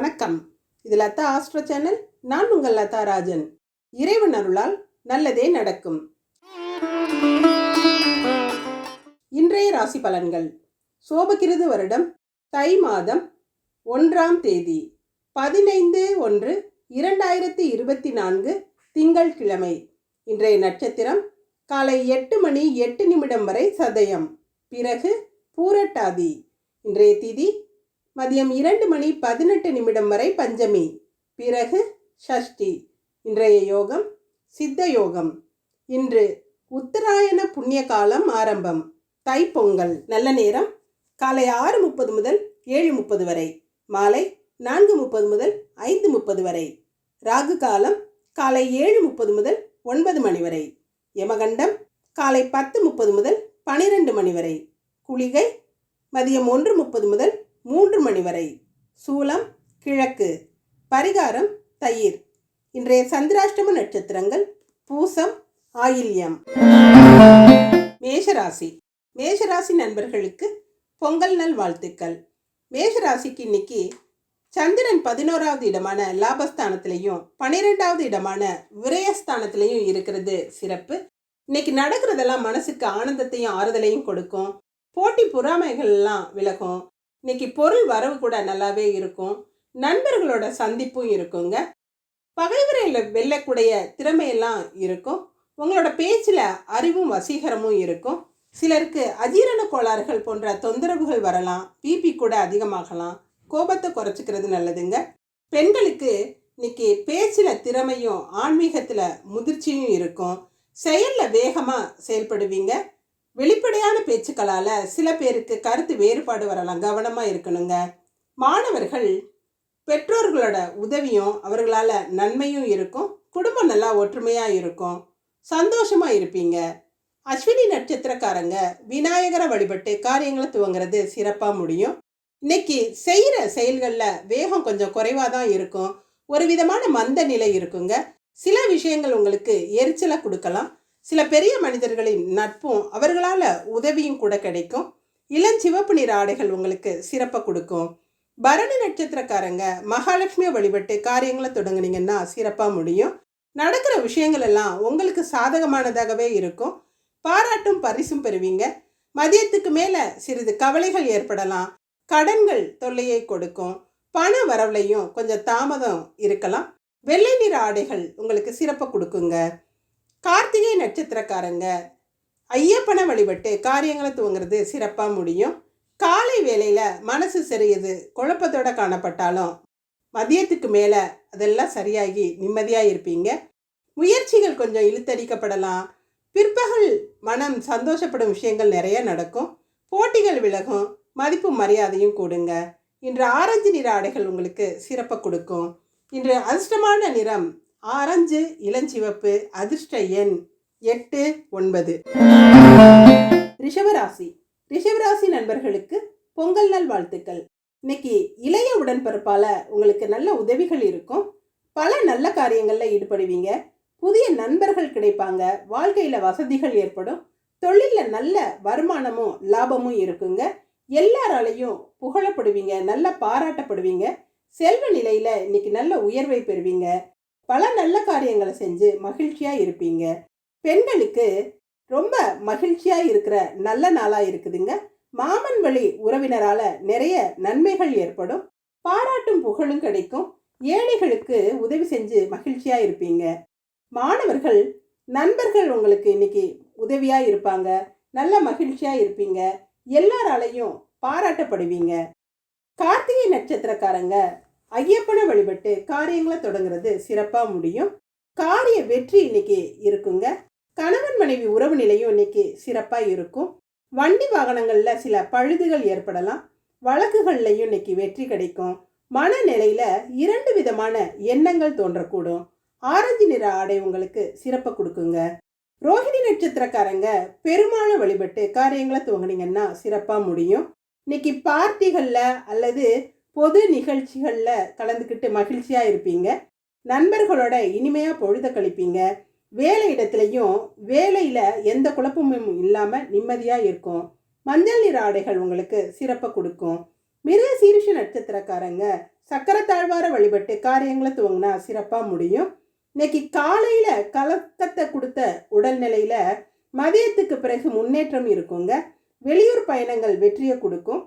வணக்கம். இது Latha astro channel. நான் உங்கள் லதா ராஜன். இறைவன் அருளால் நல்லதே நடக்கும். இன்றைய ராசி பலன்கள். சோபகிருது வருடம் தை மாதம் ஒன்றாம் தேதி பதினைந்து ஒன்று இரண்டாயிரத்தி இருபத்தி நான்கு திங்கட்கிழமை இன்றைய நட்சத்திரம் காலை எட்டு மணி எட்டு நிமிடம் வரை சதயம். பிறகு பூரட்டாதி. இன்றைய திதி மதியம் இரண்டு மணி பதினெட்டு நிமிடம் வரை பஞ்சமி. பிறகு ஷஷ்டி. இன்றைய யோகம் சித்த யோகம். இன்று உத்தராயண புண்ணிய காலம் ஆரம்பம். தைப்பொங்கல். நல்ல நேரம் காலை ஆறு முப்பது முதல் ஏழு முப்பது வரை. மாலை நான்கு முப்பது முதல் ஐந்து முப்பது வரை. ராகு காலம் காலை ஏழு முப்பது முதல் ஒன்பது மணி வரை. யமகண்டம் காலை பத்து முப்பது முதல் பனிரெண்டு மணி வரை. குளிகை மதியம் ஒன்று முப்பது முதல் மூன்று மணி வரை. சூலம் கிழக்கு. பரிகாரம் தயிர். இன்றைய சந்திராஷ்டம நட்சத்திரங்கள் பூசம் ஆயில்யம். மேஷராசி. மேஷராசி நண்பர்களுக்கு பொங்கல் நல் வாழ்த்துக்கள். மேஷராசிக்கு இன்னைக்கு சந்திரன் பதினோராவது இடமான லாபஸ்தானத்திலையும் பன்னிரெண்டாவது இடமான விரயஸ்தானத்திலையும் இருக்கிறது சிறப்பு. இன்னைக்கு நடக்கிறதெல்லாம் மனசுக்கு ஆனந்தத்தையும் ஆறுதலையும் கொடுக்கும். போட்டி பொறாமைகள் எல்லாம் விலகும். இன்னைக்கு பொருள் வரவு கூட நல்லாவே இருக்கும். நண்பர்களோட சந்திப்பும் இருக்குங்க. பகைவரையில் வெல்லக்கூடிய திறமையெல்லாம் இருக்கும். உங்களோட பேச்சில் அறிவும் வசீகரமும் இருக்கும். சிலருக்கு அஜீரண கோளாறுகள் போன்ற தொந்தரவுகள் வரலாம். பிபி கூட அதிகமாகலாம். கோபத்தை குறைச்சிக்கிறது நல்லதுங்க. பெண்களுக்கு இன்னைக்கு பேச்சில் திறமையும் ஆன்மீகத்தில் முதிர்ச்சியும் இருக்கும். செயலில் வேகமாக செயல்படுவீங்க. வெளிப்படையான பேச்சுக்களால் சில பேருக்கு கருத்து வேறுபாடு வரலாம். கவனமாக இருக்கணுங்க. மாணவர்கள் பெற்றோர்களோட உதவியும் அவர்களால் நன்மையும் இருக்கும். குடும்பம் நல்லா ஒற்றுமையாக இருக்கும். சந்தோஷமாக இருப்பீங்க. அஸ்வினி நட்சத்திரக்காரங்க விநாயகரை வழிபட்டு காரியங்களை துவங்குறது சிறப்பாக முடியும். இன்னைக்கு செய்கிற செயல்களில் வேகம் கொஞ்சம் குறைவாக தான் இருக்கும். ஒரு விதமான மந்த நிலை இருக்குங்க. சில விஷயங்கள் உங்களுக்கு எரிச்சலை கொடுக்கலாம். சில பெரிய மனிதர்களின் நட்பும் அவர்களால் உதவியும் கூட கிடைக்கும். இளஞ்சிவப்பு நிற ஆடைகள் உங்களுக்கு சிறப்பை கொடுக்கும். பரணி நட்சத்திரக்காரங்க மகாலட்சுமியை வழிபட்டு காரியங்களை தொடங்குனீங்கன்னா சிறப்பாக முடியும். நடக்கிற விஷயங்கள் எல்லாம் உங்களுக்கு சாதகமானதாகவே இருக்கும். பாராட்டும் பரிசும் பெறுவீங்க. மதியத்துக்கு மேலே சிறிது கவலைகள் ஏற்படலாம். கடன்கள் தொல்லையை கொடுக்கும். பண வரவுலையும் கொஞ்சம் தாமதம் இருக்கலாம். வெள்ளை நிற ஆடைகள் உங்களுக்கு சிறப்பை கொடுக்குங்க. கார்த்திகை நட்சத்திரக்காரங்க. ஐயப்பனை வழிபட்டு காரியங்களை துவங்குறது சிறப்பாக முடியும். காலை வேளையில் மனசு சிறியது குழப்பத்தோட காணப்பட்டாலும் மதியத்துக்கு மேலே அதெல்லாம் சரியாகி நிம்மதியாக இருப்பீங்க. முயற்சிகள் கொஞ்சம் இழுத்தடிக்கப்படலாம். பிற்பகல் மனம் சந்தோஷப்படும் விஷயங்கள் நிறைய நடக்கும். போட்டிகள் விலகும் மதிப்பு மரியாதையும் கூடுங்க. இன்று ஆரஞ்சு நிற ஆடைகள் உங்களுக்கு சிறப்பை கொடுக்கும். இன்று அதிர்ஷ்டமான நிறம் ஆரஞ்சு இளஞ்சிவப்பு அதிர்ஷ்ட எண் எட்டு ஒன்பது. ரிஷபராசி. ரிஷபராசி நண்பர்களுக்கு பொங்கல் நல் வாழ்த்துக்கள். இன்னைக்கு இளைய உடன்பிறப்பால உங்களுக்கு நல்ல உதவிகள் இருக்கும். பல நல்ல காரியங்களில் ஈடுபடுவீங்க. புதிய நண்பர்கள் கிடைப்பாங்க. வாழ்க்கையில் வசதிகள் ஏற்படும். தொழிலில் நல்ல வருமானமும் லாபமும் இருக்குங்க. எல்லாராலையும் புகழப்படுவீங்க. நல்லா பாராட்டப்படுவீங்க. செல்வ நிலையில் இன்னைக்கு நல்ல உயர்வை பெறுவீங்க. பல நல்ல காரியங்களை செஞ்சு மகிழ்ச்சியாக இருப்பீங்க. பெண்களுக்கு ரொம்ப மகிழ்ச்சியாக இருக்கிற நல்ல நாளாக இருக்குதுங்க. மாமன் வழி உறவினரால் நிறைய நன்மைகள் ஏற்படும். பாராட்டும் புகழும் கிடைக்கும். ஏழைகளுக்கு உதவி செஞ்சு மகிழ்ச்சியாக இருப்பீங்க. மாணவர்கள் நண்பர்கள் உங்களுக்கு இன்னைக்கு உதவியாக இருப்பாங்க. நல்ல மகிழ்ச்சியாக இருப்பீங்க. எல்லாராலையும் பாராட்டப்படுவீங்க. கார்த்திகை நட்சத்திரக்காரங்க ஐயப்பனை வழிபட்டு காரியங்களை தொடங்குறது சிறப்பாக முடியும். காரிய வெற்றி இன்னைக்கு இருக்குங்க. கணவன் மனைவி உறவு நிலையும் இன்னைக்கு சிறப்பாக இருக்கும். வண்டி வாகனங்களில் சில பழுதுகள் ஏற்படலாம். வழக்குகள்லையும் இன்னைக்கு வெற்றி கிடைக்கும். மனநிலையில் இரண்டு விதமான எண்ணங்கள் தோன்றக்கூடும். ஆரஞ்சு நிற ஆடை உங்களுக்கு சிறப்பை கொடுக்குங்க. ரோஹிணி நட்சத்திரக்காரங்க பெருமாளை வழிபட்டு காரியங்களை துவங்குனீங்கன்னா சிறப்பாக முடியும். இன்னைக்கு பார்ட்டிகளில் அல்லது பொது நிகழ்ச்சிகளில் கலந்துக்கிட்டு மகிழ்ச்சியாக இருப்பீங்க. நண்பர்களோட இனிமையாக பொழுத கழிப்பீங்க. வேலை இடத்துலையும் வேலையில் எந்த குழப்பமும் இல்லாமல் நிம்மதியாக இருக்கும். மஞ்சள் நிற ஆடைகள் உங்களுக்கு சிறப்பை கொடுக்கும். மிருக சீரிஷ நட்சத்திரக்காரங்க சக்கர தாழ்வார வழிபட்டு காரியங்களை துவங்கினா சிறப்பாக முடியும். இன்னைக்கு காலையில் கலக்கத்தை கொடுத்த உடல்நிலையில் மதியத்துக்கு பிறகு முன்னேற்றம் இருக்குங்க. வெளியூர் பயணங்கள் வெற்றியை கொடுக்கும்.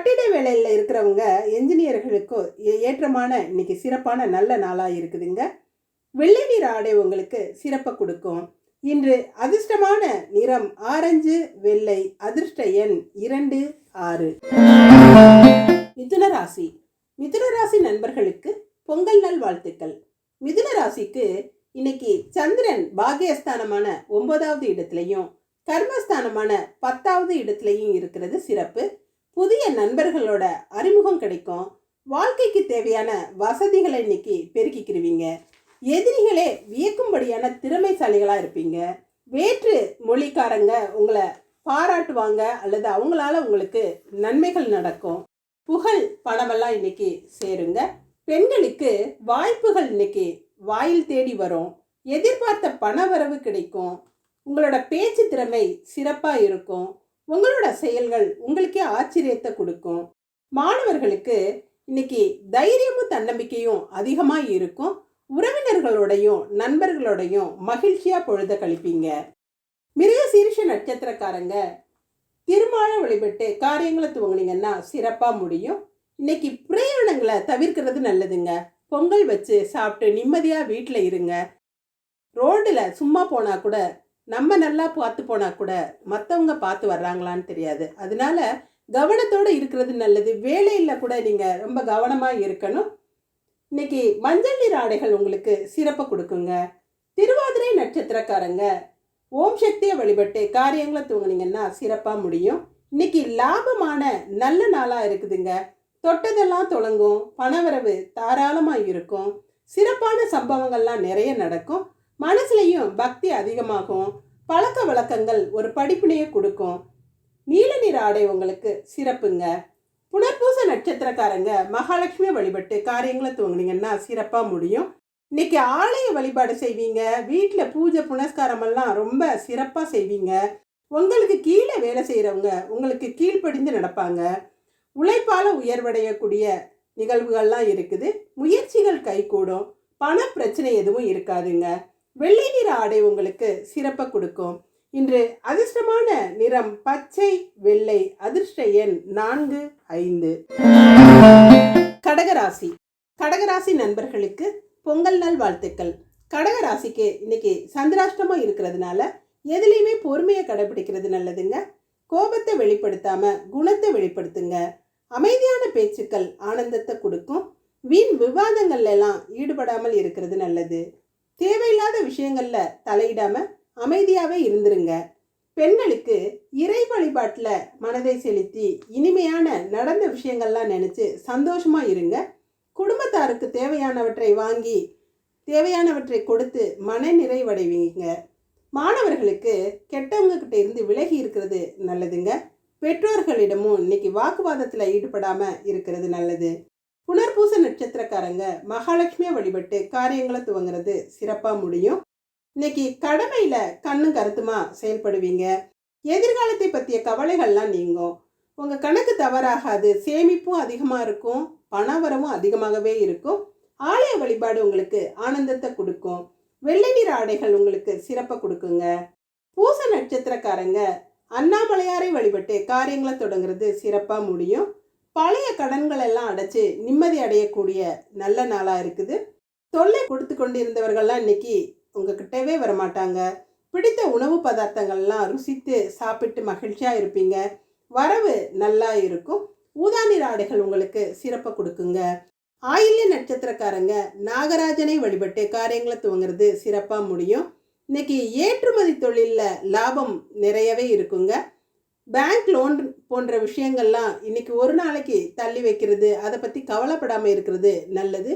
கட்டிட வேலையில் இருக்கிறவங்க என்ஜினியர்களுக்கு ஏ- ஏற்றமான இன்னைக்கு சிறப்பான நல்ல நாளாக இருக்குதுங்க. வெள்ளை நிற ஆடை உங்களுக்கு சிறப்பை கொடுக்கும். இன்று அதிர்ஷ்டமான நிறம் ஆரஞ்சு வெள்ளை அதிர்ஷ்ட எண் இரண்டு ஆறு. மிதுன ராசி. மிதுன ராசி நண்பர்களுக்கு பொங்கல் நல் வாழ்த்துக்கள். மிதுன ராசிக்கு இன்னைக்கு சந்திரன் பாகியஸ்தானமான ஒன்பதாவது இடத்துலையும் கர்மஸ்தானமான பத்தாவது இடத்துலையும் இருக்கிறது சிறப்பு. புதிய நண்பர்களோட அறிமுகம் கிடைக்கும். வாழ்க்கைக்கு தேவையான வசதிகளை இன்னைக்கு பெருக்கிக்கிருவீங்க. எதிரிகளே வியக்கும்படியான திறமைசாலிகளாக இருப்பீங்க. வேற்று மொழிக்காரங்க உங்களை பாராட்டுவாங்க அல்லது அவங்களால உங்களுக்கு நன்மைகள் நடக்கும். புகழ் பணமெல்லாம் இன்னைக்கு சேருங்க. பெண்களுக்கு வாய்ப்புகள் இன்னைக்கு வாயில் தேடி வரும். எதிர்பார்த்த பணவரவு கிடைக்கும். உங்களோட பேச்சு திறமை சிறப்பாக இருக்கும். உங்களோட செயல்கள் உங்களுக்கே ஆச்சரியத்தை கொடுக்கும். மாணவர்களுக்கு இன்னைக்கு தைரியமும் தன்னம்பிக்கையும் அதிகமாக இருக்கும். உறவினர்களோடையும் நண்பர்களோடையும் மகிழ்ச்சியாக பொழுத கழிப்பீங்க. மிருக சீரிஷ நட்சத்திரக்காரங்க திருமால வழிபட்டு காரியங்களை துவங்குனீங்கன்னா சிறப்பாக முடியும். இன்னைக்கு பிரயாணங்களை தவிர்க்கிறது நல்லதுங்க. பொங்கல் வச்சு சாப்பிட்டு நிம்மதியாக வீட்டில் இருங்க. ரோடில் சும்மா போனால் கூட நம்ம நல்லா பார்த்து போனால் கூட மற்றவங்க பார்த்து வர்றாங்களான்னு தெரியாது. அதனால கவனத்தோடு இருக்கிறது நல்லது. வேலையில் கூட நீங்கள் ரொம்ப கவனமாக இருக்கணும். இன்னைக்கு மஞ்சள் நீர் ஆடைகள் உங்களுக்கு சிறப்பை கொடுக்குங்க. திருவாதிரை நட்சத்திரக்காரங்க ஓம் சக்தியை வழிபட்டு காரியங்களை தூங்குனீங்கன்னா சிறப்பாக முடியும். இன்னைக்கு லாபமான நல்ல நாளாக இருக்குதுங்க. தொட்டதெல்லாம் தொடங்கும். பணவரவு தாராளமாக இருக்கும். சிறப்பான சம்பவங்கள்லாம் நிறைய நடக்கும். மனசுலையும் பக்தி அதிகமாகும். பழக்க வழக்கங்கள் ஒரு படிப்பினையை கொடுக்கும். நீல நிற ஆடை உங்களுக்கு சிறப்புங்க. புனர்பூச நட்சத்திரக்காரங்க மகாலட்சுமி வழிபட்டு காரியங்களை துவங்குனீங்கன்னா சிறப்பாக முடியும். இன்னைக்கு ஆலய வழிபாடு செய்வீங்க. வீட்டில் பூஜை புனஸ்காரமெல்லாம் ரொம்ப சிறப்பாக செய்வீங்க. உங்களுக்கு கீழே வேலை செய்கிறவங்க உங்களுக்கு கீழ்ப்படிந்து நடப்பாங்க. உழைப்பால் உயர்வடையக்கூடிய நிகழ்வுகள்லாம் இருக்குது. முயற்சிகள் கைகூடும். பண பிரச்சனை எதுவும் இருக்காதுங்க. வெள்ளை நிற ஆடை உங்களுக்கு சிறப்பை கொடுக்கும். இன்று அதிர்ஷ்டமான நிறம் பச்சை வெள்ளை அதிர்ஷ்ட எண் நான்கு ஐந்து. கடகராசி. கடகராசி நண்பர்களுக்கு பொங்கல் நாள் வாழ்த்துக்கள். கடகராசிக்கு இன்னைக்கு சந்திராஷ்டமம் இருக்கிறதுனால எதுலேயுமே பொறுமையை கடைபிடிக்கிறது நல்லதுங்க. கோபத்தை வெளிப்படுத்தாம குணத்தை வெளிப்படுத்துங்க. அமைதியான பேச்சுக்கள் ஆனந்தத்தை கொடுக்கும். வீண் விவாதங்கள்ல எல்லாம் ஈடுபடாமல் இருக்கிறது நல்லது. தேவையில்லாத விஷயங்கள்ல தலையிடாம அமைதியாவே இருந்துருங்க. பெண்களுக்கு இறை வழிபாட்டில் மனதை செலுத்தி இனிமையான நடந்த விஷயங்கள்லாம் நினச்சி சந்தோஷமாக இருங்க. குடும்பத்தாருக்கு தேவையானவற்றை வாங்கி தேவையானவற்றை கொடுத்து மன நிறைவடைவீங்க. மாணவர்களுக்கு கெட்டவங்கக்கிட்ட இருந்து விலகி இருக்கிறது நல்லதுங்க. பெற்றோர்களிடமும் இன்னைக்கு வாக்குவாதத்தில் ஈடுபடாமல் இருக்கிறது நல்லது. புனர்பூச நட்சத்திரக்காரங்க மகாலட்சுமியை வழிபட்டு காரியங்களை துவங்குறது சிறப்பாக முடியும். இன்னைக்கு கடமையில் கண்ணும் கருத்துமா செயல்படுவீங்க. எதிர்காலத்தை பற்றிய கவலைகள்லாம் நீங்கும். உங்கள் கணக்கு தவறாகாது சேமிப்பும் அதிகமாக இருக்கும் பணவரமும் அதிகமாகவே இருக்கும். ஆலய வழிபாடு உங்களுக்கு ஆனந்தத்தை கொடுக்கும். வெள்ளை நிற ஆடைகள் உங்களுக்கு சிறப்பை கொடுக்குங்க. பூச நட்சத்திரக்காரங்க அண்ணாமலையாரை வழிபட்டு காரியங்களை தொடங்குறது சிறப்பாக முடியும். பழைய கடன்கள் எல்லாம் அடைச்சு நிம்மதி அடையக்கூடிய நல்ல நாளாக இருக்குது. தொல்லை கொடுத்து கொண்டிருந்தவர்கள்லாம் இன்னைக்கு உங்ககிட்டவே வரமாட்டாங்க. பிடித்த உணவு பதார்த்தங்கள்லாம் ருசித்து சாப்பிட்டு மகிழ்ச்சியாக இருப்பீங்க. வரவு நல்லா இருக்கும். ஊதா நிற ஆடைகள் உங்களுக்கு சிறப்பை கொடுக்குங்க. ஆயில்ய நட்சத்திரக்காரங்க நாகராஜனை வழிபட்டு காரியங்களை துவங்குறது சிறப்பாக முடியும். இன்னைக்கு ஏற்றுமதி தொழிலில் லாபம் நிறையவே இருக்குங்க. பேங்க் லோன் போன்ற விஷயங்கள்லாம் இன்னைக்கு ஒரு நாளைக்கு தள்ளி வைக்கிறது அதை பற்றி கவலைப்படாமல் இருக்கிறது நல்லது.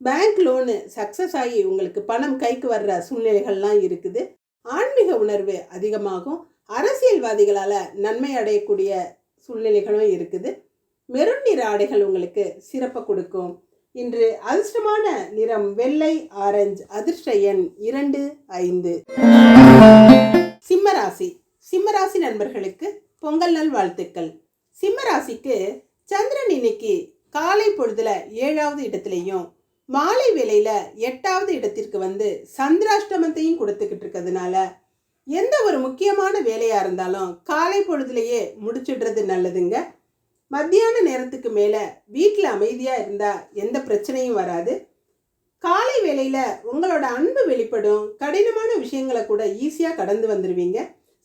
பேங்க் லோனு சக்ஸஸ் ஆகி உங்களுக்கு பணம் கைக்கு வர்ற சூழ்நிலைகள்லாம் இருக்குது. ஆன்மீக உணர்வு அதிகமாகும். அரசியல்வாதிகளால் நன்மை அடையக்கூடிய சூழ்நிலைகளும் இருக்குது. மெருண் நிற ஆடைகள் உங்களுக்கு சிறப்பை கொடுக்கும். இன்று அதிர்ஷ்டமான நிறம் வெள்ளை ஆரஞ்சு அதிர்ஷ்ட எண் இரண்டு ஐந்து. சிம்மராசி சிம்மராசி நண்பர்களுக்கு பொங்கல் நல் வாழ்த்துக்கள். சிம்மராசிக்கு சந்திரன் இன்னைக்கு காலை பொழுதுல ஏழாவது இடத்துலையும் மாலை வேலையில எட்டாவது இடத்திற்கு வந்து சந்திராஷ்டமத்தையும் கொடுத்துக்கிட்டு இருக்கிறதுனால எந்த ஒரு முக்கியமான வேலையா இருந்தாலும் காலை பொழுதுலயே முடிச்சிடுறது நல்லதுங்க. மத்தியான நேரத்துக்கு மேல வீட்டில் அமைதியா இருந்தா எந்த பிரச்சனையும் வராது. காலை வேலையில் உங்களோட அன்பு வெளிப்படும் கடினமான விஷயங்களை கூட ஈஸியாக கடந்து வந்துடுவீங்க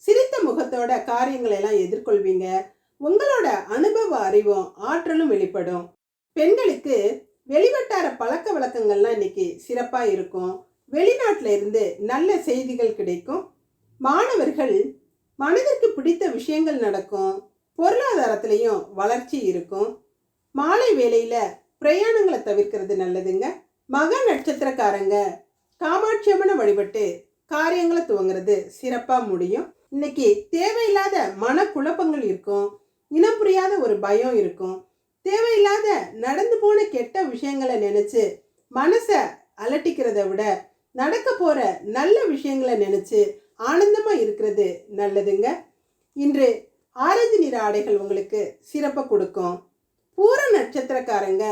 சிரித்த முகத்தோட காரியங்களை எல்லாம் எதிர்கொள்வீங்க. உங்களோட அனுபவ அறிவும் ஆற்றலும் வெளிப்படும். பெண்களுக்கு வெளிவட்டார பழக்க வழக்கங்கள்லாம் இன்னைக்கு சிறப்பா இருக்கும். வெளிநாட்டில இருந்து நல்ல செய்திகள் கிடைக்கும். மாணவர்கள் மனதிற்கு பிடித்த விஷயங்கள் நடக்கும். பொருளாதாரத்திலையும் வளர்ச்சி இருக்கும். மாலை வேளையில பிரயாணங்களை தவிர்க்கிறது நல்லதுங்க. மக நட்சத்திரக்காரங்க காமாட்சியம்மனை வழிபட்டு காரியங்களை துவங்குறது சிறப்பாக முடியும். இன்னைக்கு தேவையில்லாத மனக்குழப்பங்கள் இருக்கும் இனம் புரியாத ஒரு பயம் இருக்கும். தேவையில்லாத நடந்து போன கெட்ட விஷயங்களை நினச்சி மனசை அலட்டிக்கிறத விட நடக்க போகிற நல்ல விஷயங்களை நினச்சி ஆனந்தமாக இருக்கிறது நல்லதுங்க. இன்று ஆரஞ்சு நிற ஆடைகள் உங்களுக்கு சிறப்பை கொடுக்கும். பூர நட்சத்திரக்காரங்க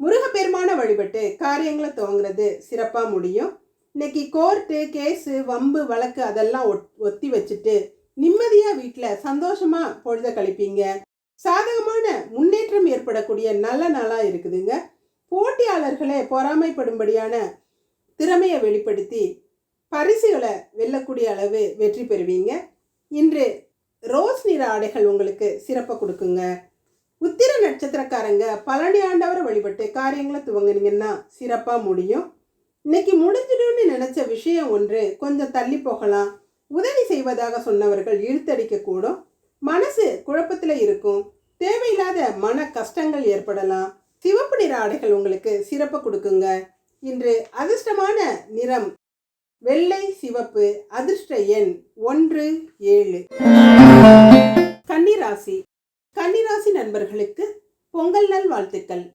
முருகப்பெருமான வழிபட்டு காரியங்களை துவங்குறது சிறப்பாக முடியும். இன்னைக்கு கோர்ட்டு கேஸு வம்பு வழக்கு அதெல்லாம் ஒத்- ஒத்தி வச்சுட்டு நிம்மதியாக வீட்டில் சந்தோஷமாக பொழுத கழிப்பீங்க. சாதகமான முன்னேற்றம் ஏற்படக்கூடிய நல்ல நாளாக இருக்குதுங்க. போட்டியாளர்களே பொறாமைப்படும்படியான திறமையை வெளிப்படுத்தி பரிசுகளை வெல்லக்கூடிய அளவு வெற்றி பெறுவீங்க. இன்று ரோஸ் நிற ஆடைகள் உங்களுக்கு சிறப்பை கொடுக்குங்க. உத்திர நட்சத்திரக்காரங்க பழனி ஆண்டவரை வழிபட்டு காரியங்களை துவங்குனீங்கன்னா சிறப்பாக முடியும். இன்னைக்கு முடிஞ்சிடும்னு நினைச்ச விஷயம் ஒன்று கொஞ்சம் தள்ளி போகலாம். உதவி செய்வதாக சொன்னவர்கள் இழுத்தடிக்க கூடும். மனசு குழப்பத்தில் இருக்கும். தேவையில்லாத மன கஷ்டங்கள் ஏற்படலாம். சிவப்பு நிற ஆடைகள் உங்களுக்கு சிறப்பு கொடுக்குங்க. இன்று அதிர்ஷ்டமான நிறம் வெள்ளை சிவப்பு அதிர்ஷ்ட எண் ஒன்று ஏழு. கன்னிராசி. கன்னிராசி நண்பர்களுக்கு பொங்கல் நல் வாழ்த்துக்கள்.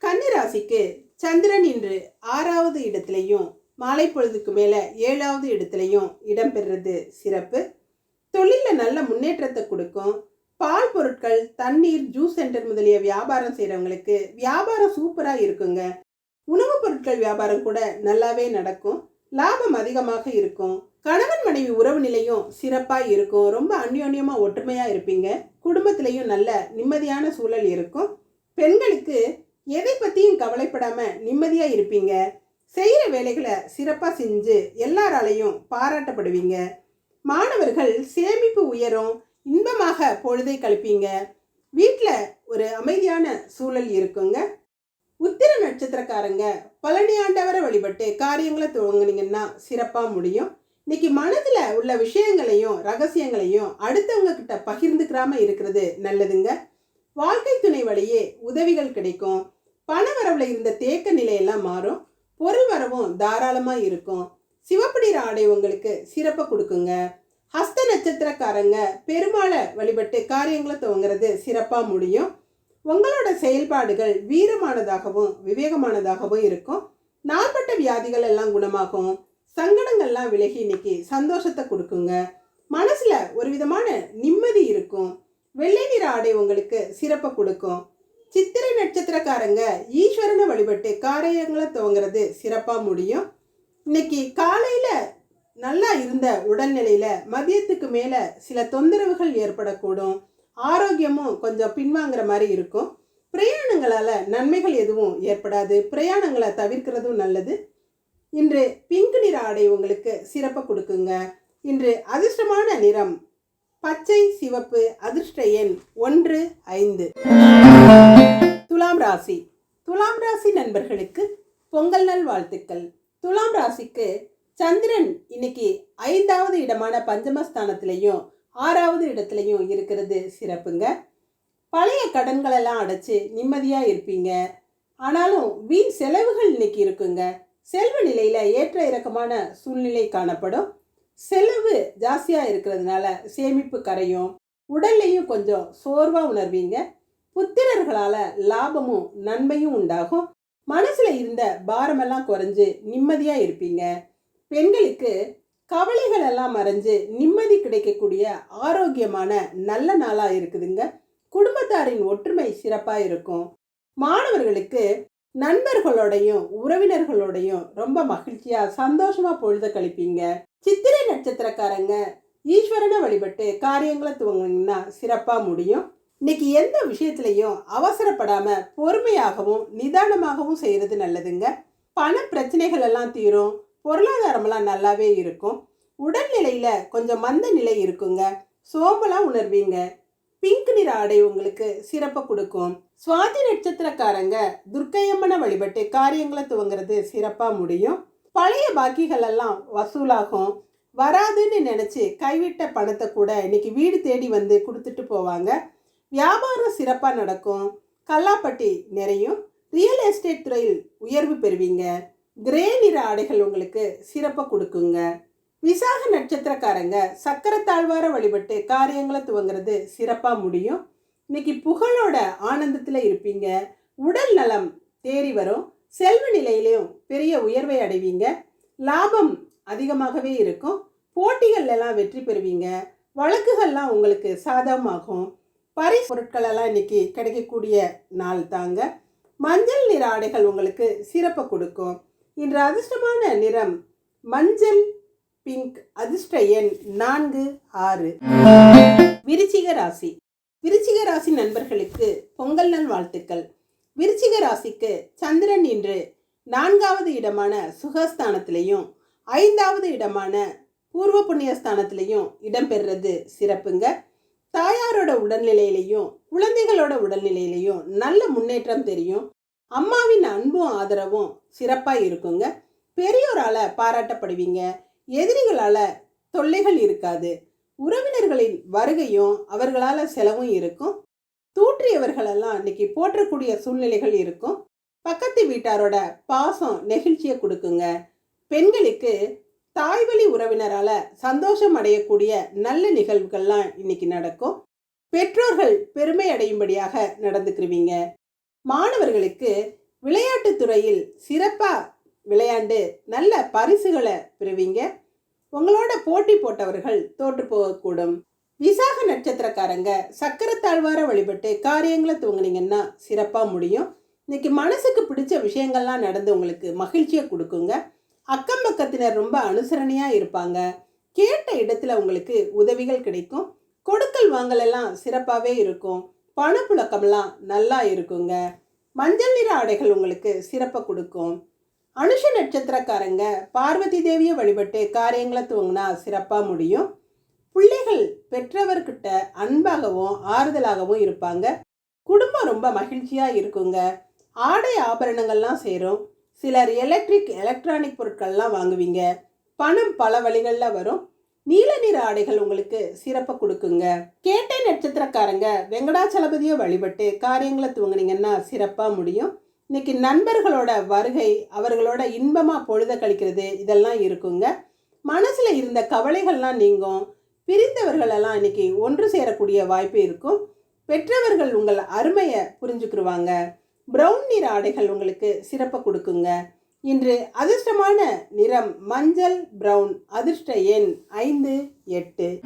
கன்னிராசிக்கு சந்திரன் இன்று ஆறாவது இடத்திலையும் மாலை பொழுதுக்கு மேலே ஏழாவது இடத்திலையும் இடம்பெறுறது சிறப்பு. தொழிலில் நல்ல முன்னேற்றத்தை கொடுக்கும். பால் பொருட்கள் தண்ணீர் ஜூஸ் சென்டர் முதலிய வியாபாரம் செய்கிறவங்களுக்கு வியாபாரம் சூப்பராக இருக்குங்க. உணவுப் பொருட்கள் வியாபாரம் கூட நல்லாவே நடக்கும். லாபம் அதிகமாக இருக்கும். கணவன் மனைவி உறவு நிலையும் சிறப்பாக இருக்கும். ரொம்ப அந்யோன்யமாக ஒற்றுமையாக இருப்பீங்க. குடும்பத்திலையும் நல்ல நிம்மதியான சூழல் இருக்கும். பெண்களுக்கு எதை பற்றியும் கவலைப்படாமல் நிம்மதியாக இருப்பீங்க? செய்கிற வேலைகளை சிறப்பாக செஞ்சு எல்லாராலையும் பாராட்டப்படுவீங்க. மாணவர்கள் சேமிப்பு உயரும் இன்பமாக பொழுதை கழிப்பீங்க. வீட்டில் ஒரு அமைதியான சூழல் இருக்குங்க. உத்திர நட்சத்திரக்காரங்க பழனி ஆண்டவரை வழிபட்டு காரியங்களை துவங்குனீங்கன்னா சிறப்பாக முடியும். இன்னைக்கு மனதில் உள்ள விஷயங்களையும் ரகசியங்களையும் அடுத்தவங்க கிட்ட பகிர்ந்துக்கிறாம இருக்கிறது நல்லதுங்க. வாழ்க்கை துணை வழியே உதவிகள் கிடைக்கும். பண வரவில் இருந்த தேக்க நிலையெல்லாம் மாறும். பொருள் வரவும் தாராளமாக இருக்கும். சிவப்பு நிற ஆடை உங்களுக்கு சிறப்பை கொடுக்குங்க. ஹஸ்த நட்சத்திரக்காரங்க பெருமாளை வழிபட்டு காரியங்களை துவங்குறது சிறப்பாக முடியும். உங்களோட செயல்பாடுகள் வீரமானதாகவும் விவேகமானதாகவும் இருக்கும். நாள்பட்ட வியாதிகள் எல்லாம் குணமாகும். சங்கடங்கள்லாம் விலகி இன்னைக்கு சந்தோஷத்தை கொடுக்குங்க. மனசில் ஒரு விதமான நிம்மதி இருக்கும். வெள்ளை நிற ஆடை உங்களுக்கு சிறப்பை கொடுக்கும். சித்திரை நட்சத்திரக்காரங்க ஈஸ்வரனை வழிபட்டு காரியங்களை துவங்குறது சிறப்பாக முடியும். இன்னைக்கு காலையில் நல்லா இருந்த உடல்நிலையில் மதியத்துக்கு மேலே சில தொந்தரவுகள் ஏற்படக்கூடும். ஆரோக்கியமும் கொஞ்சம் பின்வாங்குற மாதிரி இருக்கும். பிரயாணங்களால் நன்மைகள் எதுவும் ஏற்படாது. பிரயாணங்களை தவிர்க்கிறதும் நல்லது. இன்று பிங்க் நிற ஆடை உங்களுக்கு சிறப்பை கொடுக்குங்க. இன்று அதிர்ஷ்டமான நிறம் பச்சை சிவப்பு அதிர்ஷ்ட எண் ஒன்று ஐந்து. துலாம் ராசி. துலாம் ராசி நண்பர்களுக்கு பொங்கல் நல் வாழ்த்துக்கள். துலாம் ராசிக்கு சந்திரன் இன்னைக்கு ஐந்தாவது இடமான பஞ்சமஸ்தானத்திலையும் ஆறாவது இடத்துலையும் இருக்கிறது சிறப்புங்க. பழைய கடன்களெல்லாம் அடைச்சி நிம்மதியாக இருப்பீங்க. ஆனாலும் வீண் செலவுகள் இன்னைக்கு இருக்குங்க. செல்வ நிலையில் ஏற்ற இறக்கமான சூழ்நிலை காணப்படும். செலவு ஜாஸ்தியாக இருக்கிறதுனால சேமிப்பு கரையும் உடல்லையும் கொஞ்சம் சோர்வாக உணர்வீங்க. புத்திரர்களால் லாபமும் நன்மையும் உண்டாகும். மனசில் இருந்த பாரமெல்லாம் குறைஞ்சு நிம்மதியாக இருப்பீங்க. பெண்களுக்கு கவலைகள் எல்லாம் மறைஞ்சு நிம்மதி கிடைக்கக்கூடிய ஆரோக்கியமான நல்ல நாளாக இருக்குதுங்க. குடும்பத்தாரின் ஒற்றுமை சிறப்பாக இருக்கும். மாணவர்களுக்கு நண்பர்களோடையும் உறவினர்களோடையும் ரொம்ப மகிழ்ச்சியா சந்தோஷமா பொழுத கழிப்பீங்க. சித்திரை நட்சத்திரக்காரங்க ஈஸ்வரனை வழிபட்டு காரியங்களை துவங்கினீங்கன்னா சிறப்பா முடியும். இன்னைக்கு எந்த விஷயத்திலையும் அவசரப்படாம பொறுமையாகவும் நிதானமாகவும் செய்யறது நல்லதுங்க. பண பிரச்சனைகள் எல்லாம் தீரும். பொருளாதாரமெல்லாம் நல்லாவே இருக்கும். உடல்நிலையில கொஞ்சம் மந்த நிலை இருக்குங்க. சோம்பலா உணர்வீங்க. பிங்க் நிற ஆடை உங்களுக்கு சிறப்பை கொடுக்கும். சுவாதி நட்சத்திரக்காரங்க துர்க்கையம்மனை வழிபட்டு காரியங்களை துவங்குறது சிறப்பாக முடியும். பழைய பாக்கிகள் எல்லாம் வசூலாகும். வராதுன்னு நினச்சி கைவிட்ட பணத்தை கூட இன்னைக்கு வீடு தேடி வந்து கொடுத்துட்டு போவாங்க. வியாபாரம் சிறப்பாக நடக்கும். கல்லாப்பட்டி நிறையும். ரியல் எஸ்டேட் துறையில் உயர்வு பெறுவீங்க. கிரே நிற ஆடைகள் உங்களுக்கு சிறப்பை கொடுக்குங்க. விசாக நட்சத்திரக்காரங்க சக்கரத்தாழ்வார வழிபட்டு காரியங்களை துவங்குறது சிறப்பாக முடியும். இன்னைக்கு புகழோட ஆனந்தத்தில் இருப்பீங்க. உடல் நலம் தேறி வரும். செல்வ நிலையிலையும் பெரிய உயர்வை அடைவீங்க. லாபம் அதிகமாகவே இருக்கும். போட்டிகள்லாம் வெற்றி பெறுவீங்க. வழக்குகள்லாம் உங்களுக்கு சாதகமாகும். பரிசு பொருட்களெல்லாம் இன்னைக்கு கிடைக்கக்கூடிய நாள் தாங்க. மஞ்சள் நிற ஆடைகள் உங்களுக்கு சிறப்பை கொடுக்கும். இன்று அதிர்ஷ்டமான நிறம் மஞ்சள் பிங்க் அதிர்ஷ்ட எண் நான்கு ஆறு. விருச்சிக ராசி. விருச்சிக ராசி நண்பர்களுக்கு பொங்கல் நல் வாழ்த்துக்கள். விருச்சிக ராசிக்கு சந்திரன் இன்று நான்காவது இடமான சுகஸ்தானத்திலையும் ஐந்தாவது இடமான பூர்வ புண்ணியஸ்தானத்திலையும் இடம்பெறுறது சிறப்புங்க. தாயாரோட உடல்நிலையிலையும் குழந்தைகளோட உடல்நிலையிலையும் நல்ல முன்னேற்றம் தெரியும். அம்மாவின் அன்பும் ஆதரவும் சிறப்பாக இருக்குங்க. பெரியோரால் பாராட்டப்படுவீங்க. எதிரிகளால் தொல்லைகள் இருக்காது. உறவினர்களின் வருகையும் அவர்களால் செலவும் இருக்கும். தூற்றியவர்களெல்லாம் இன்னைக்கு போற்றக்கூடிய சூழ்நிலைகள் இருக்கும். பக்கத்து வீட்டாரோட பாசம் நெகிழ்ச்சியை கொடுக்குங்க. பெண்களுக்கு தாய்வழி உறவினரால் சந்தோஷம் அடையக்கூடிய நல்ல நிகழ்வுகள்லாம் இன்னைக்கு நடக்கும். பெற்றோர்கள் பெருமை அடையும்படியாக நடந்துக்கிருவீங்க. மாணவர்களுக்கு விளையாட்டுத் துறையில் சிறப்பாக விளையாண்டு நல்ல பரிசுகளை பெறுவீங்க. உங்களோட போட்டி போட்டவர்கள் தோற்று போகக்கூடும். விசாக நட்சத்திரக்காரங்க சக்கரத்தாழ்வார வழிபட்டு காரியங்களை தூங்குனீங்கன்னா சிறப்பாக முடியும். இன்னைக்கு மனசுக்கு பிடிச்ச விஷயங்கள்லாம் நடந்து உங்களுக்கு மகிழ்ச்சியை கொடுக்குங்க. அக்கம் பக்கத்தினர் ரொம்ப அனுசரணையாக இருப்பாங்க. கேட்ட இடத்துல உங்களுக்கு உதவிகள் கிடைக்கும். கொடுக்கல் வாங்கலெல்லாம் சிறப்பாகவே இருக்கும். பணப்புழக்கம்லாம் நல்லா இருக்குங்க. மஞ்சள் நிற ஆடைகள் உங்களுக்கு சிறப்பை கொடுக்கும். அனுஷ நட்சத்திரக்காரங்க பார்வதி தேவியை வழிபட்டு காரியங்களை துவங்கினா சிறப்பாக முடியும். பிள்ளைகள் பெற்றவர்கிட்ட அன்பாகவும் ஆறுதலாகவும் இருப்பாங்க. குடும்பம் ரொம்ப மகிழ்ச்சியாக இருக்குங்க. ஆடை ஆபரணங்கள்லாம் சேரும். சிலர் எலக்ட்ரிக் எலக்ட்ரானிக் பொருட்கள்லாம் வாங்குவீங்க. பணம் பல வழிகளில் வரும். நீல நிற ஆடைகள் உங்களுக்கு சிறப்பை கொடுக்குங்க. கேட்டை நட்சத்திரக்காரங்க வெங்கடாச்சலபதியை வழிபட்டு காரியங்களை துவங்குனீங்கன்னா சிறப்பாக முடியும். இன்றைக்கி நண்பர்களோட வருகை அவர்களோட இன்பமாக பொழுத கழிக்கிறது இதெல்லாம் இருக்குங்க. மனசில் இருந்த கவலைகள்லாம் நீங்கும். பிரிந்தவர்களெல்லாம் இன்னைக்கு ஒன்று சேரக்கூடிய வாய்ப்பு இருக்கும். பெற்றவர்கள் உங்கள் அருமையை புரிஞ்சுக்கிருவாங்க. ப்ரௌன் நிற ஆடைகள் உங்களுக்கு சிறப்பை கொடுக்குங்க. இன்று அதிர்ஷ்டமான நிறம் மஞ்சள் ப்ரௌன் அதிர்ஷ்ட எண் ஐந்து எட்டு.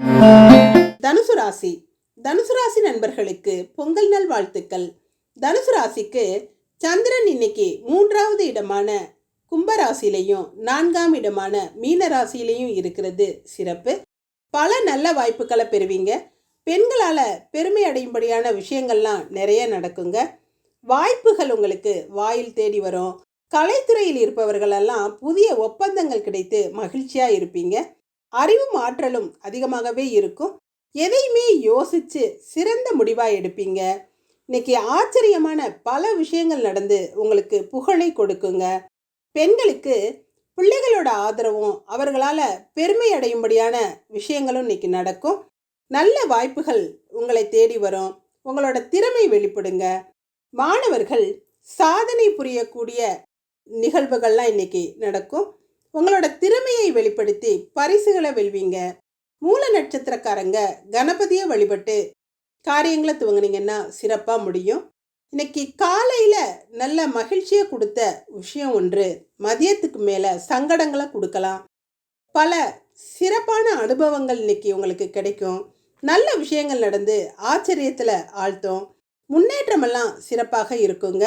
தனுசு ராசி. தனுசு ராசி நண்பர்களுக்கு பொங்கல் நல் வாழ்த்துக்கள். தனுசு ராசிக்கு சந்திரன் இன்னைக்கு மூன்றாவது இடமான கும்பராசிலையும் நான்காம் இடமான மீன ராசியிலையும் இருக்கிறது. சிறப்பு. பல நல்ல வாய்ப்புகளை பெறுவீங்க. பெண்களால் பெருமை அடையும்படியான விஷயங்கள்லாம் நிறைய நடக்குங்க. வாய்ப்புகள் உங்களுக்கு வாயில் தேடி வரும். கலைத்துறையில் இருப்பவர்களெல்லாம் புதிய ஒப்பந்தங்கள் கிடைத்து மகிழ்ச்சியாக இருப்பீங்க. அறிவும் ஆற்றலும் அதிகமாகவே இருக்கும். எதையுமே யோசித்து சிறந்த முடிவாக எடுப்பீங்க. இன்னைக்கு ஆச்சரியமான பல விஷயங்கள் நடந்து உங்களுக்கு புகழை கொடுக்குங்க. பெண்களுக்கு பிள்ளைகளோட ஆதரவும் அவர்களால் பெருமை அடையும்படியான விஷயங்களும் இன்னைக்கு நடக்கும். நல்ல வாய்ப்புகள் உங்களை தேடி வரும். உங்களோட திறமை வெளிப்படுங்க. மாணவர்கள் சாதனை புரியக்கூடிய நிகழ்வுகள்லாம் இன்னைக்கு நடக்கும். உங்களோட திறமையை வெளிப்படுத்தி பரிசுகளை வெல்வீங்க. மூல நட்சத்திரக்காரங்க கணபதியை வழிபட்டு காரியங்களை துவங்குனீங்கன்னா சிறப்பாக முடியும். இன்னைக்கு காலையில் நல்ல மகிழ்ச்சியை கொடுத்த விஷயம் ஒன்று மதியத்துக்கு மேலே சங்கடங்களை கொடுக்கலாம். பல சிறப்பான அனுபவங்கள் இன்னைக்கு உங்களுக்கு கிடைக்கும். நல்ல விஷயங்கள் நடந்து ஆச்சரியத்தில் ஆழ்த்தும். முன்னேற்றமெல்லாம் சிறப்பாக இருக்குங்க.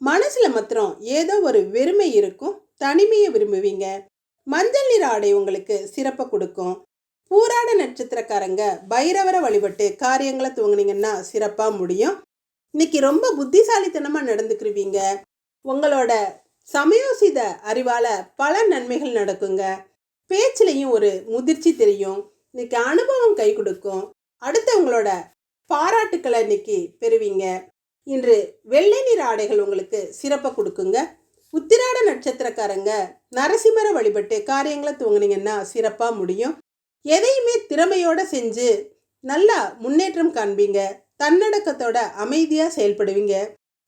மனசில் மாத்திரம் ஏதோ ஒரு வெறுமை இருக்கும். தனிமையை விரும்புவீங்க. மஞ்சள் நிற ஆடை உங்களுக்கு சிறப்பை கொடுக்கும். பூராட நட்சத்திரக்காரங்க பைரவரை வழிபட்டு காரியங்களை துவங்குனீங்கன்னா சிறப்பாக முடியும். இன்னைக்கு ரொம்ப புத்திசாலித்தனமாக நடந்துக்கிருவீங்க. உங்களோட சமயோசித அறிவால் பல நன்மைகள் நடக்குங்க. பேச்சிலையும் ஒரு முதிர்ச்சி தெரியும். இன்னைக்கு அனுபவம் கை கொடுக்கும். அடுத்தவங்களோட பாராட்டுக்களை இன்னைக்கு பெறுவீங்க. இன்று வெள்ளை நிற ஆடைகள் உங்களுக்கு சிறப்பாக கொடுக்குங்க. உத்திராட நட்சத்திரக்காரங்க நரசிம்மரை வழிபட்டு காரியங்களை துவங்குனீங்கன்னா சிறப்பாக முடியும். எதையுமே திறமையோட செஞ்சு நல்லா முன்னேற்றம் காண்பீங்க. தன்னடக்கத்தோட அமைதியாக செயல்படுவீங்க.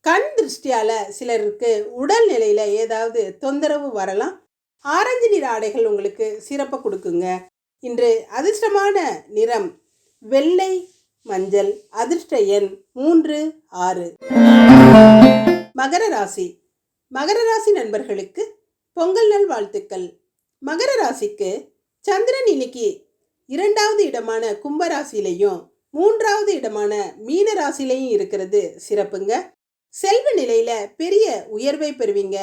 கண் திருஷ்டியால் சிலருக்கு உடல் நிலையில் ஏதாவது தொந்தரவு வரலாம். ஆரஞ்சு நிற ஆடைகள் உங்களுக்கு சிறப்பாக கொடுக்குங்க. இன்று அதிர்ஷ்டமான நிறம் வெள்ளை மஞ்சள் அதிர்ஷ்ட எண் மூன்று ஆறு. மகர ராசி. மகர ராசி நண்பர்களுக்கு பொங்கல் நல் வாழ்த்துக்கள். மகர ராசிக்கு சந்திரன் இன்னைக்கு இரண்டாவது இடமான கும்பராசிலையும் மூன்றாவது இடமான மீன ராசிலையும் இருக்கிறது. சிறப்புங்க. செல்வ நிலையில பெரிய உயர்வை பெறுவீங்க.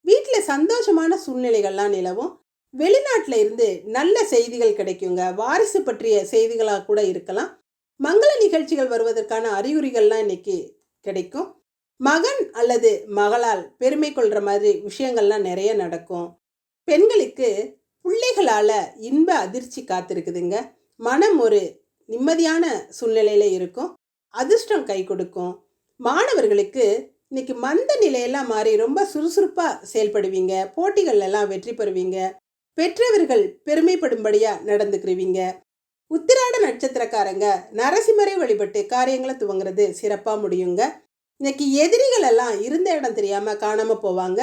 வீட்டில் சந்தோஷமான சூழ்நிலைகள்லாம் நிலவும். வெளிநாட்டில் இருந்து நல்ல செய்திகள் கிடைக்குங்க. வாரிசு பற்றிய செய்திகளாக கூட இருக்கலாம். மங்கள நிகழ்ச்சிகள் வருவதற்கான அறிகுறிகள்லாம் இன்னைக்கு கிடைக்கும். மகன் அல்லது மகளால் பெருமை கொள்கிற மாதிரி விஷயங்கள்லாம் நிறைய நடக்கும். பெண்களுக்கு பிள்ளைகளால் இன்ப அதிர்ச்சி காத்திருக்குதுங்க. மனம் ஒரு நிம்மதியான சூழ்நிலையில் இருக்கும். அதிர்ஷ்டம் கை கொடுக்கும். மாணவர்களுக்கு இன்னைக்கு மந்த நிலையெல்லாம் மாறி ரொம்ப சுறுசுறுப்பாக செயல்படுவீங்க. போட்டிகளெல்லாம் வெற்றி பெறுவீங்க. பெற்றவர்கள் பெருமைப்படும்படியாக நடந்துக்கிருவீங்க. உத்திராட நட்சத்திரக்காரங்க நரசிம்மரை வழிபட்டு காரியங்களை துவங்குறது சிறப்பாக முடியுங்க. இன்னைக்கு எதிரிகள் எல்லாம் இருந்த இடம் தெரியாமல் காணாமல் போவாங்க.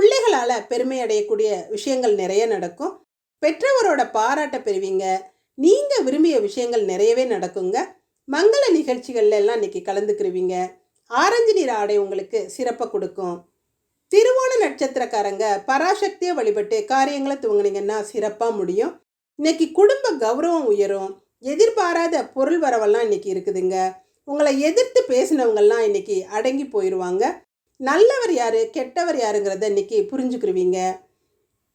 பிள்ளைகளால் பெருமை அடையக்கூடிய விஷயங்கள் நிறைய நடக்கும். பெற்றவரோட பாராட்ட பெறுவீங்க. நீங்கள் விரும்பிய விஷயங்கள் நிறையவே நடக்குங்க. மங்கள நிகழ்ச்சிகள்ல எல்லாம் இன்னைக்கு கலந்துக்கிருவீங்க. ஆரஞ்சு நிற ஆடை உங்களுக்கு சிறப்பை கொடுக்கும். திருவோண நட்சத்திரக்காரங்க பராசக்தியை வழிபட்டு காரியங்களை துவங்குனீங்கன்னா சிறப்பாக முடியும். இன்னைக்கு குடும்ப கௌரவம் உயரும். எதிர்பாராத பொருள் வரவெல்லாம் இன்னைக்கு இருக்குதுங்க. உங்களை எதிர்த்து பேசினவங்கெல்லாம் இன்னைக்கு அடங்கி போயிடுவாங்க நல்லவர் யார் கெட்டவர் யாருங்கிறத இன்னைக்கு புரிஞ்சுக்கிருவீங்க.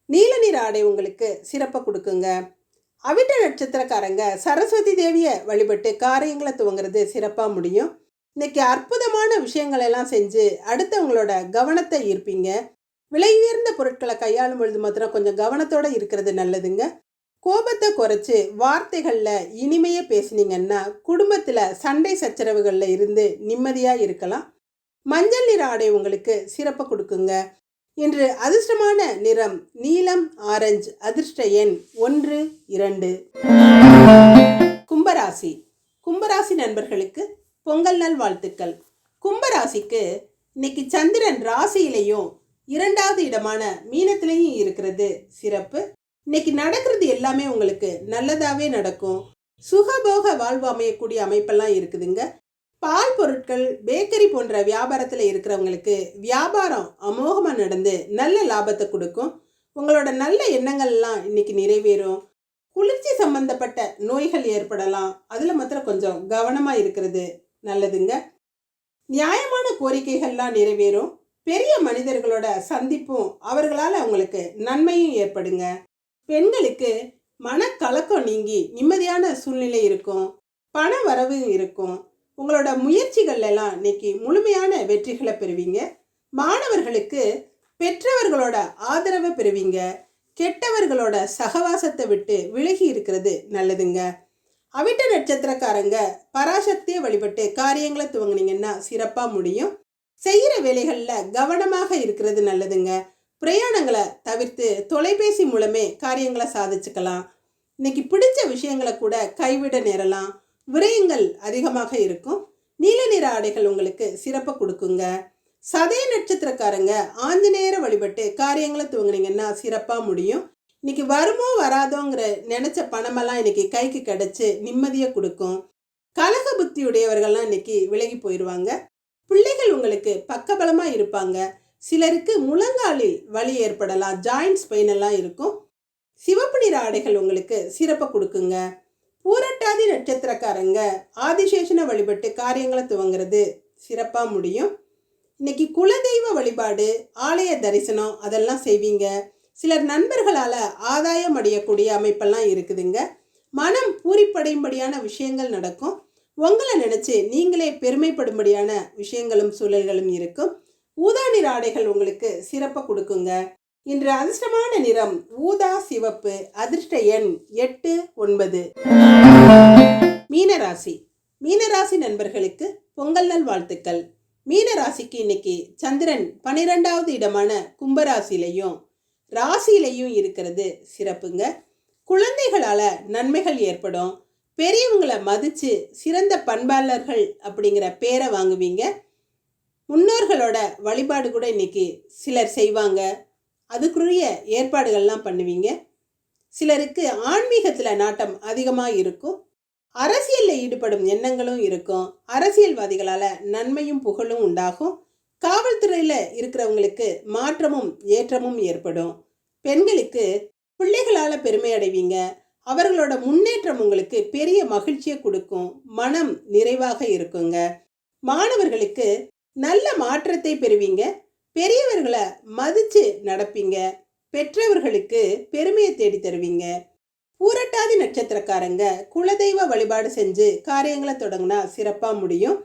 நீல நீர் ஆடை உங்களுக்கு சிறப்பை கொடுக்குங்க. அவிட்ட நட்சத்திரக்காரங்க சரஸ்வதி தேவியை வழிபட்டு காரியங்களை துவங்குறது சிறப்பாக முடியும். இன்றைக்கி அற்புதமான விஷயங்கள் எல்லாம் செஞ்சு அடுத்தவங்களோட கவனத்தை ஈர்ப்பீங்க. விலை உயர்ந்த பொருட்களை கையாளும் பொழுது மாத்திரம் கொஞ்சம் கவனத்தோடு இருக்கிறது நல்லதுங்க. கோபத்தை குறைச்சி வார்த்தைகளில் இனிமையை பேசுனீங்கன்னா குடும்பத்தில் சண்டை சச்சரவுகளில் இருந்து நிம்மதியாக இருக்கலாம். மஞ்சள் நிற ஆடை உங்களுக்கு சிறப்பை கொடுக்குங்க. இன்று அதிர்ஷ்டமான நிறம் நீலம் ஆரஞ்சு அதிர்ஷ்ட எண் ஒன்று இரண்டு. கும்பராசி. கும்பராசி நண்பர்களுக்கு பொங்கல் நல் வாழ்த்துக்கள். கும்பராசிக்கு இன்னைக்கு சந்திரன் ராசியிலையும் இரண்டாவது இடமான மீனத்திலையும் இருக்கிறது. சிறப்பு. இன்னைக்கு நடக்கிறது எல்லாமே உங்களுக்கு நல்லதாகவே நடக்கும். சுகபோக வாழ்வு அமையக்கூடிய அமைப்பெல்லாம் இருக்குதுங்க. பால் பொருட்கள் பேக்கரி போன்ற வியாபாரத்தில் இருக்கிறவங்களுக்கு வியாபாரம் அமோகமாக நடந்து நல்ல லாபத்தை கொடுக்கும். உங்களோட நல்ல எண்ணங்கள்லாம் இன்னைக்கு நிறைவேறும். குளிர்ச்சி சம்பந்தப்பட்ட நோய்கள் ஏற்படலாம். அதில் மாத்திரம் கொஞ்சம் கவனமாக இருக்கிறது நல்லதுங்க. நியாயமான கோரிக்கைகள்லாம் நிறைவேறும். பெரிய மனிதர்களோட சந்திப்பும் அவர்களால் அவங்களுக்கு நன்மையும் ஏற்படுங்க. பெண்களுக்கு மனக்கலக்கம் நீங்கி நிம்மதியான சூழ்நிலை இருக்கும். பண வரவு இருக்கும். உங்களோட முயற்சிகள் எல்லாம் இன்னைக்கு முழுமையான வெற்றிகளை பெறுவீங்க. மாணவர்களுக்கு பெற்றவர்களோட ஆதரவை பெறுவீங்க. கெட்டவர்களோட சகவாசத்தை விட்டு விலகி இருக்கிறது நல்லதுங்க. அவிட்ட நட்சத்திரக்காரங்க பராசக்தியை வழிபட்டு காரியங்களை துவங்குனீங்கன்னா சிறப்பாக முடியும். செய்கிற வேலைகளில் கவனமாக இருக்கிறது நல்லதுங்க. பிரயாணங்களை தவிர்த்து தொலைபேசி மூலமே காரியங்களை சாதிச்சுக்கலாம். இன்னைக்கு பிடிச்ச விஷயங்களை கூட கைவிட நேரலாம். விரயங்கள் அதிகமாக இருக்கும். நீல நிற ஆடைகள் உங்களுக்கு சிறப்பை கொடுக்குங்க. சதய நட்சத்திரக்காரங்க ஆஞ்சநேயரை வழிபட்டு காரியங்களை துவங்குனீங்கன்னா சிறப்பாக முடியும். இன்னைக்கு வருமோ வராதோங்கிற நினச்ச பணமெல்லாம் இன்னைக்கு கைக்கு கிடச்சி நிம்மதியை கொடுக்கும். கலக புத்தியுடையவர்கள்லாம் இன்னைக்கு விலகி போயிடுவாங்க பிள்ளைகள் உங்களுக்கு பக்கபலமாக இருப்பாங்க. சிலருக்கு முழங்காலில் வலி ஏற்படலாம் ஜாயின்ட்ஸ் பெயின் எல்லாம் இருக்கும். சிவப்பு நிற ஆடைகள் உங்களுக்கு சிறப்பை கொடுக்குங்க. பூரட்டாதி நட்சத்திரக்காரங்க ஆதிசேஷனை வழிபட்டு காரியங்களை துவங்குறது சிறப்பாக முடியும். இன்னைக்கு குலதெய்வ வழிபாடு ஆலய தரிசனம் அதெல்லாம் செய்வீங்க. சிலர் நண்பர்களால் ஆதாயம் அடையக்கூடிய அமைப்பெல்லாம் இருக்குதுங்க. மனம் பூரிப்படையும்படியான விஷயங்கள் நடக்கும். உங்களை நினச்சி நீங்களே பெருமைப்படும்படியான விஷயங்களும் சூழல்களும் இருக்கும். ஊதா நிற ஆடைகள் உங்களுக்கு சிறப்பை கொடுக்குங்க. இன்று அதிர்ஷ்டமான நிறம் ஊதா சிவப்பு அதிர்ஷ்ட எண் எட்டு ஒன்பது. மீனராசி. மீனராசி நண்பர்களுக்கு பொங்கல் நல் வாழ்த்துக்கள். மீனராசிக்கு இன்னைக்கு சந்திரன் பனிரெண்டாவது இடமான கும்பராசிலையும் ராசியிலையும் இருக்கிறது சிறப்புங்க. குழந்தைகளால் நன்மைகள் ஏற்படும். பெரியவங்களை மதித்து சிறந்த பண்பாளர்கள் அப்படிங்கிற பேரை வாங்குவீங்க. முன்னோர்களோட வழிபாடு கூட இன்னைக்கு சிலர் செய்வாங்க. அதுக்குரிய ஏற்பாடுகள்லாம் பண்ணுவீங்க. சிலருக்கு ஆன்மீகத்தில் நாட்டம் அதிகமாக இருக்கும். அரசியலில் ஈடுபடும் எண்ணங்களும் இருக்கும். அரசியல்வாதிகளால் நன்மையும் புகழும் உண்டாகும். காவல்துறையில் இருக்கிறவங்களுக்கு மாற்றமும் ஏற்றமும் ஏற்படும். பெண்களுக்கு பிள்ளைகளால் பெருமை அடைவீங்க. அவர்களோட முன்னேற்றம் உங்களுக்கு பெரிய மகிழ்ச்சியை கொடுக்கும். மனம் நிறைவாக இருக்குங்க. மாணவர்களுக்கு நல்ல மாற்றத்தை பெறுவீங்க. பெரியவர்களை மதித்து நடப்பீங்க. பெற்றவர்களுக்கு பெருமையை தேடி தருவீங்க. பூரட்டாதி நட்சத்திரக்காரங்க குலதெய்வ வழிபாடு செஞ்சு காரியங்களை தொடங்கினா சிறப்பாக முடியும்.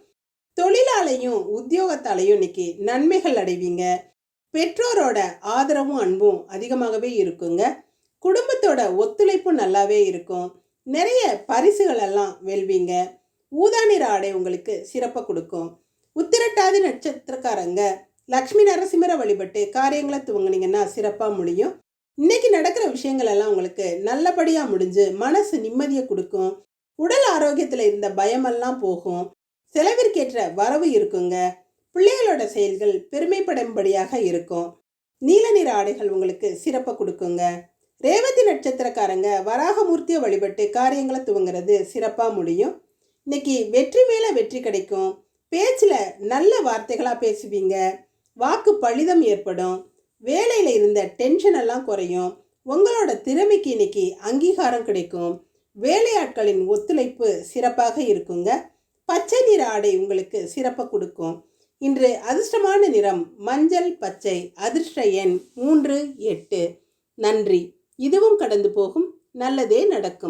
தொழிலாலையும் உத்தியோகத்தாலையும் இன்னைக்கு நன்மைகள் அடைவீங்க. பெற்றோரோட ஆதரவும் அன்பும் அதிகமாகவே இருக்குங்க. குடும்பத்தோட ஒத்துழைப்பும் நல்லாவே இருக்கும். நிறைய பரிசுகள் எல்லாம் வெல்வீங்க. ஊதா நிற ஆடை உங்களுக்கு சிறப்பை கொடுக்கும். உத்திரட்டாதி நட்சத்திரக்காரங்க லக்ஷ்மி நரசிம்மரை வழிபட்டு காரியங்களை துவங்குனீங்கன்னா சிறப்பாக முடியும். இன்னைக்கு நடக்கிற விஷயங்கள் எல்லாம் உங்களுக்கு நல்லபடியாக முடிஞ்சு மனசு நிம்மதியை கொடுக்கும். உடல் ஆரோக்கியத்தில் இருந்த பயமெல்லாம் போகும். செலவிற்கேற்ற வரவு இருக்குங்க. பிள்ளைகளோட செயல்கள் பெருமைப்படும்படியாக இருக்கும். நீல நிற ஆடைகள் உங்களுக்கு சிறப்பை கொடுக்குங்க. ரேவதி நட்சத்திரக்காரங்க வராகமூர்த்தியை வழிபட்டு காரியங்களை துவங்குறது சிறப்பாக முடியும். இன்னைக்கு வெற்றி மேலே வெற்றி கிடைக்கும். பேச்சில் நல்ல வார்த்தைகளாக பேசுவீங்க. வாக்கு பழிதம் ஏற்படும். வேலையில் இருந்த டென்ஷன் எல்லாம் குறையும். உங்களோட திறமைக்கு இன்னைக்கு அங்கீகாரம் கிடைக்கும். வேலையாட்களின் ஒத்துழைப்பு சிறப்பாக இருக்குங்க. பச்சை நிற ஆடை உங்களுக்கு சிறப்பை கொடுக்கும். இன்று அதிர்ஷ்டமான நிறம் மஞ்சள் பச்சை அதிர்ஷ்ட எண் மூன்று எட்டு. நன்றி. இதுவும் கடந்து போகும். நல்லதே நடக்கும்.